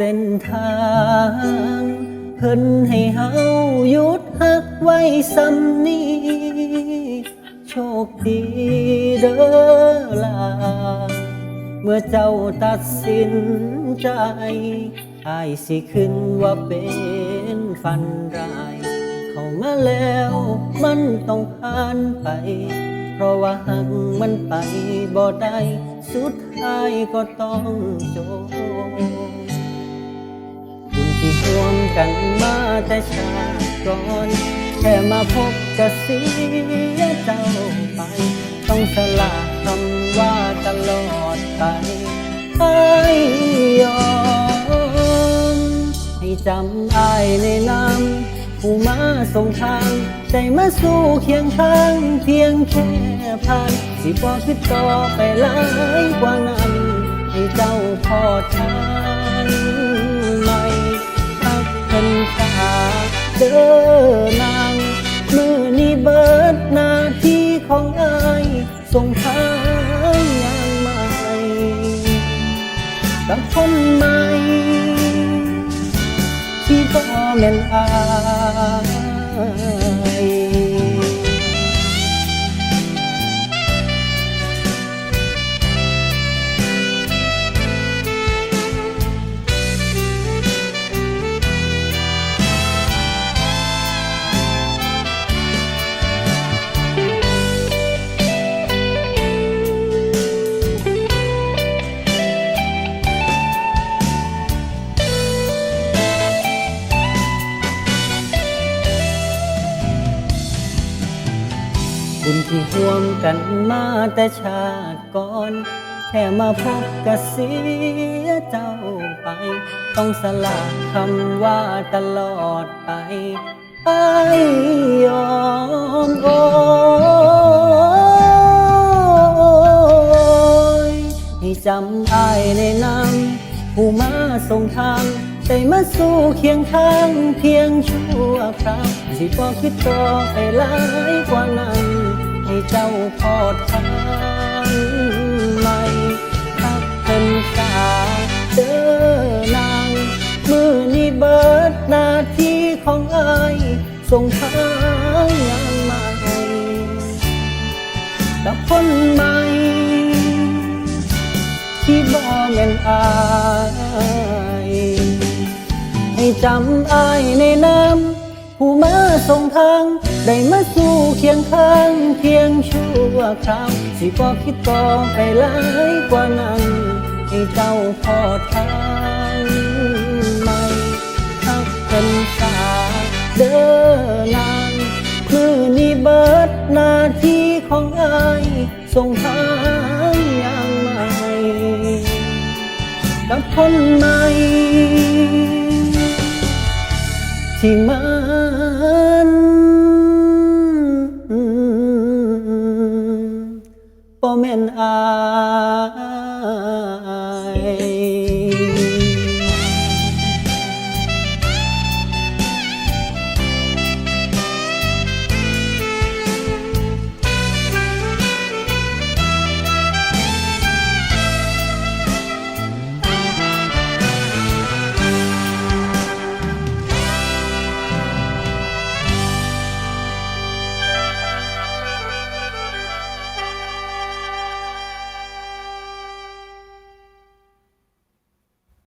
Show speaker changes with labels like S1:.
S1: เส้นทางเพิ่นให้เฮาหยุดหักไว้สำนี้โชคดีเด้อลาเมื่อเจ้าตัดสินใจอายสิขึ้นว่าเป็นฝันร้าย เข้ามาแล้วมันต้องผ่านไป เพราะว่าหักมันไปบ่ได้ สุดท้ายก็ต้องจบ บุญที่ร่วมกันมาแต่ชาก่อนแค่มาพบก็เสียเจ้าไป ต้องสละคำว่าตลอดไปให้ยอมให้จำอายในน้ำผู้มาส่งทางใจมาสู้เคียงข้างเพียงแค่ผ่าน สิบอกคือต่อไปหลายกว่านั้นให้เจ้าพอทาง เด้อนางมือนี้เบิดหน้าที่ของอายส่งทางย่างใหม่กับคนใหม่ที่บ่แม่นอาย ที่ร่วมกันมาแต่ชาติก่อน แค่มาพบก็เสียเจ้าไป ต้องสละคำว่าตลอดไปไอ้ยอมโอยให้จำไอายในน้ำผู้มาส่งทางได้มาสู้เคียงข้างเพียงชั่วคราวสิบอกคิดต่อไปหลายกว่านั้นให้ เจ้าพอทางใหม่ทักเป็นสาเด้อนาง มือนี้เบิดหน้าที่ของอายส่งทางงานใหม่กับคนใหม่ ที่บ่แม่นอายให้จำอายในน้ำ ผู้มาส่งทาง ได้มาสู้เคียงข้างเพียงชั่วคราว สิบอกคิดต่อไปหลายกว่านั้น ให้เจ้าพอทางใหม่ทักเป็นสาเด้อนางมือนี้เบิดหน้าที่ของอายส่งทางอย่างใหม่กับคนใหม่ที่มั นบ่แม่นอาย